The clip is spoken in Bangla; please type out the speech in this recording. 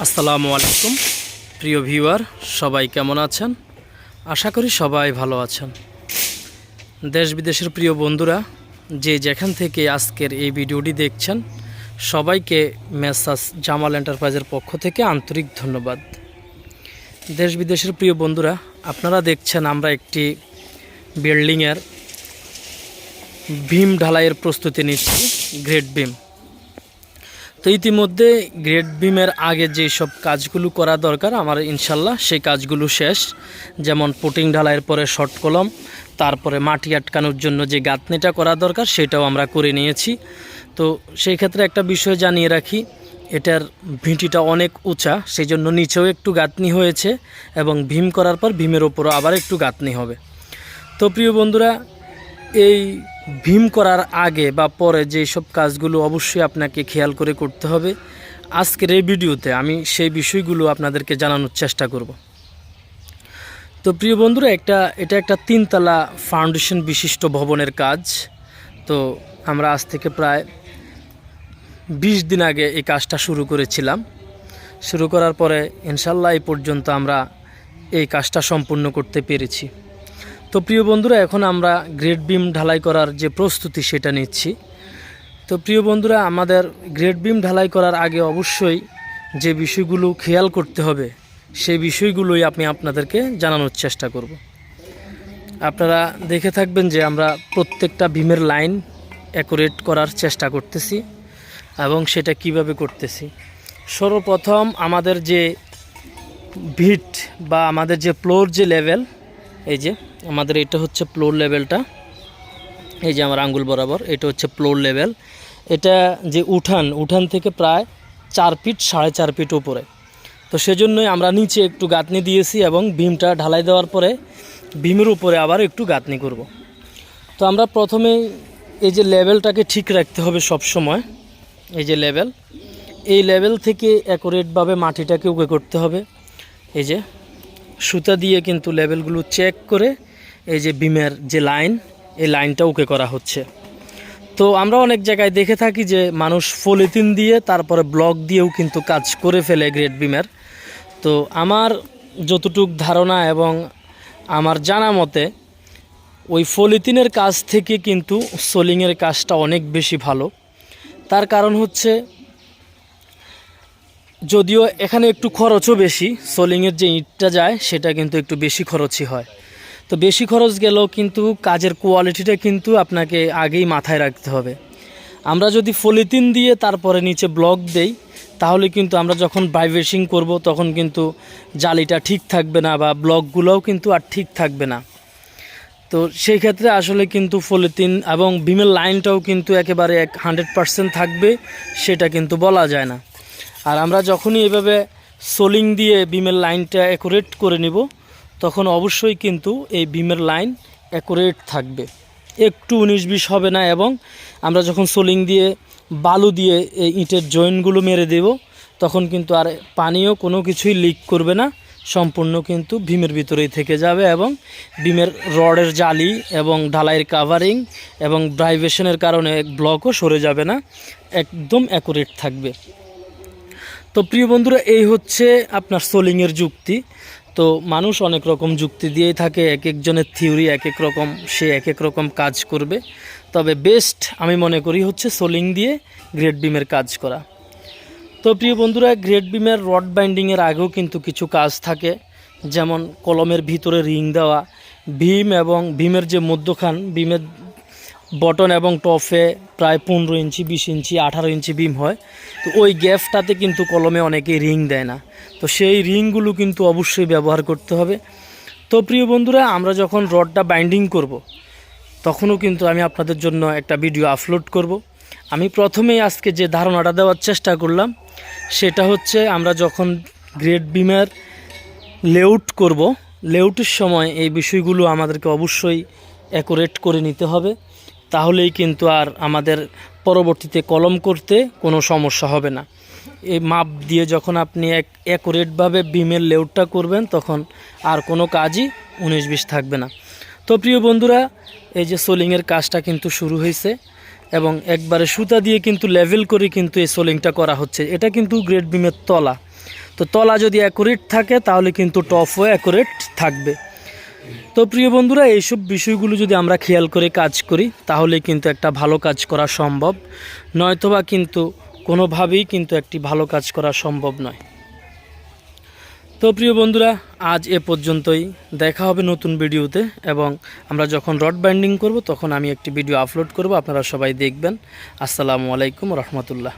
আসসালামু আলাইকুম। প্রিয় ভিউয়ার, সবাই কেমন আছেন? আশা করি সবাই ভালো আছেন। দেশ বিদেশের প্রিয় বন্ধুরা, যে যেখান থেকে আজকের এই ভিডিওটি দেখছেন, সবাইকে মেসাস জামাল এন্টারপ্রাইজের পক্ষ থেকে আন্তরিক ধন্যবাদ। দেশ বিদেশের প্রিয় বন্ধুরা, আপনারা দেখছেন আমরা একটি বিল্ডিংয়ের ভীম ঢালাইয়ের প্রস্তুতি নিচ্ছি, গ্রেট বিম তো ইতিমধ্যে গ্রেড বিমের আগে যে সব কাজগুলো করা দরকার, আমার ইনশাল্লাহ সেই কাজগুলো শেষ। যেমন পুটিং ঢালাইয়ের পরে শর্ট কলম, তারপরে মাটি আটকানোর জন্য যে গাঁথনিটা করা দরকার সেটাও আমরা করে নিয়েছি। তো সেই ক্ষেত্রে একটা বিষয় জানিয়ে রাখি, এটার ভিঁটিটা অনেক উঁচা সেই জন্য নিচেও একটু গাঁথনি হয়েছে এবং ভীম করার পর ভীমের ওপরও আবার একটু গাঁথনি হবে। তো প্রিয় বন্ধুরা, এই ভীম করার আগে বা পরে যেই সব কাজগুলো অবশ্যই আপনাকে খেয়াল করে করতে হবে। আজকের এই ভিডিওতে আমি সেই বিষয়গুলো আপনাদেরকে জানানোর চেষ্টা করব। তো প্রিয় বন্ধুরা, একটা, এটা একটা তিনতলা ফাউন্ডেশন বিশিষ্ট ভবনের কাজ। তো আমরা আজ থেকে প্রায় বিশ দিন আগে এই কাজটা শুরু করেছিলাম। শুরু করার পরে ইনশাল্লাহ এই পর্যন্ত আমরা এই কাজটা সম্পূর্ণ করতে পেরেছি। তো প্রিয় বন্ধুরা, এখন আমরা গ্রেড বিম ঢালাই করার যে প্রস্তুতি সেটা নিচ্ছি। তো প্রিয় বন্ধুরা, আমাদের গ্রেড বিম ঢালাই করার আগে অবশ্যই যে বিষয়গুলো খেয়াল করতে হবে, সেই বিষয়গুলোই আমি আপনাদেরকে জানানোর চেষ্টা করব। আপনারা দেখে থাকবেন যে আমরা প্রত্যেকটা বিমের লাইন অ্যাকুরেট করার চেষ্টা করতেছি এবং সেটা কীভাবে করতেছি। সর্বপ্রথম আমাদের যে ভিট বা আমাদের যে ফ্লোর যে লেভেল এই যে, আমাদের এটা হচ্ছে ফ্লোর লেভেলটা এই যে আমার আঙ্গুল বরাবর, এটা হচ্ছে ফ্লোর লেভেল এটা যে উঠান উঠান থেকে প্রায় চার ফিট সাড়ে চার ফিট উপরে। তো সেজন্যই আমরা নিচে একটু গাঁথনি দিয়েছি এবং ভীমটা ঢালাই দেওয়ার পরে ভীমের উপরে আবার একটু গাঁথনি করব। তো আমরা প্রথমে এই যে লেভেলটাকে ঠিক রাখতে হবে সব সময় এই যে লেভেল এই লেভেল থেকে অ্যাকুরেটভাবে মাটিটাকে উকে করতে হবে। এই যে সুতা দিয়ে কিন্তু লেভেলগুলো চেক করে এই যে বিমের যে লাইন এই লাইনটা ওকে করা হচ্ছে। তো আমরা অনেক জায়গায় দেখে থাকি যে মানুষ পলিথিন দিয়ে, তারপরে ব্লক দিয়েও কিন্তু কাজ করে ফেলে গ্রেট বিমের তো আমার যতটুক ধারণা এবং আমার জানা মতে, ওই পলিথিনের কাজ থেকে কিন্তু সোলিংয়ের কাজটা অনেক বেশি ভালো। তার কারণ হচ্ছে যদিও এখানে একটু খরচও বেশি, সোলিংয়ের যে ইটটা যায়, সেটা কিন্তু একটু বেশি খরচই হয়। তো বেশি খরচ গেলেও কিন্তু কাজের কোয়ালিটিটা কিন্তু আপনাকে আগেই মাথায় রাখতে হবে। আমরা যদি পলিথিন দিয়ে তারপরে নিচে ব্লক দেই, তাহলে কিন্তু আমরা যখন বাইবেশিং করব, তখন কিন্তু জালিটা ঠিক থাকবে না বা ব্লকগুলোও কিন্তু আর ঠিক থাকবে না। তো সেই ক্ষেত্রে আসলে কিন্তু পলিথিন এবং বিমের লাইনটাও কিন্তু একেবারে এক হান্ড্রেড পারসেন্ট থাকবে, সেটা কিন্তু বলা যায় না। আর আমরা যখনই এভাবে সোলিং দিয়ে বিমের লাইনটা অ্যাকুরেট করে নিব, তখন অবশ্যই কিন্তু এই বিমের লাইন অ্যাকুরেট থাকবে। একটু উনিশ বিশ হবে না এবং আমরা যখন সোলিং দিয়ে বালু দিয়ে এই ইটের জয়েন্টগুলো মেরে দেব, তখন কিন্তু আর পানিও কোনো কিছুই লিক করবে না, সম্পূর্ণ কিন্তু ভীমের ভিতরেই থেকে যাবে এবং বিমের রডের জালি এবং ঢালাইয়ের কাভারিং এবং ড্রাইভেশনের কারণে ব্লকও সরে যাবে না, একদম অ্যাকুরেট থাকবে। তো প্রিয় বন্ধুরা, এই হচ্ছে আপনার সোলিংয়ের যুক্তি। তো মানুষ অনেক রকম যুক্তি দিয়েই থাকে, এক একজনের থিওরি এক এক রকম, সে এক এক রকম কাজ করবে। তবে বেস্ট আমি মনে করি হচ্ছে সোলিং দিয়ে গ্রেড বিমের কাজ করা। তো প্রিয় বন্ধুরা গ্রেড বিমের রড বাইন্ডিংয়ের আগেও কিন্তু কিছু কাজ থাকে। যেমন কলমের ভিতরে রিং দেওয়া, ভীম এবং ভীমের যে মধ্যখান, ভীমের বটন এবং টপে প্রায় পনেরো ইঞ্চি, বিশ ইঞ্চি, আঠারো ইঞ্চি বিম হয় তো ওই গ্যাপটাতে কিন্তু কলমে অনেকেই রিং দেয় না তো সেই রিংগুলো কিন্তু অবশ্যই ব্যবহার করতে হবে তো প্রিয় বন্ধুরা, আমরা যখন রডটা বাইন্ডিং করব। তখনও কিন্তু আমি আপনাদের জন্য একটা ভিডিও আপলোড করব। আমি প্রথমেই আজকে যে ধারণাটা দেওয়ার চেষ্টা করলাম, সেটা হচ্ছে আমরা যখন গ্রেড বিমের লেউট করব লেউটের সময় এই বিষয়গুলো আমাদেরকে অবশ্যই অ্যাকোরেট করে নিতে হবে তাহলেই কিন্তু আর আমাদের পরবর্তীতে কলম করতে কোনো সমস্যা হবে না। এই মাপ দিয়ে যখন আপনি এক অ্যাকুরেটভাবে বিমের লেউটটা করবেন, তখন আর কোনো কাজই উনিশ বিশ থাকবে না। তো প্রিয় বন্ধুরা, এই যে সোলিংয়ের কাজটা কিন্তু শুরু হয়েছে এবং একবারে সুতা দিয়ে কিন্তু লেভেল করে কিন্তু এই সোলিংটা করা হচ্ছে। এটা কিন্তু গ্রেড বিমের তলা। তো তলা যদি অ্যাকুরেট থাকে, তাহলে কিন্তু টপও অ্যাকুরেট থাকবে। তো প্রিয় বন্ধুরা, এইসব বিষয়গুলো যদি আমরা খেয়াল করে কাজ করি, তাহলে কিন্তু একটা ভালো কাজ করা সম্ভব। নয়তোবা কিন্তু কোনোভাবেই কিন্তু একটি ভালো কাজ করা সম্ভব নয়। তো প্রিয় বন্ধুরা, আজ এ পর্যন্তই। দেখা হবে নতুন ভিডিওতে এবং আমরা যখন রড বাইন্ডিং করব, তখন আমি একটি ভিডিও আপলোড করব। আপনারা সবাই দেখবেন। আসসালামু আলাইকুম রহমতুল্লাহ।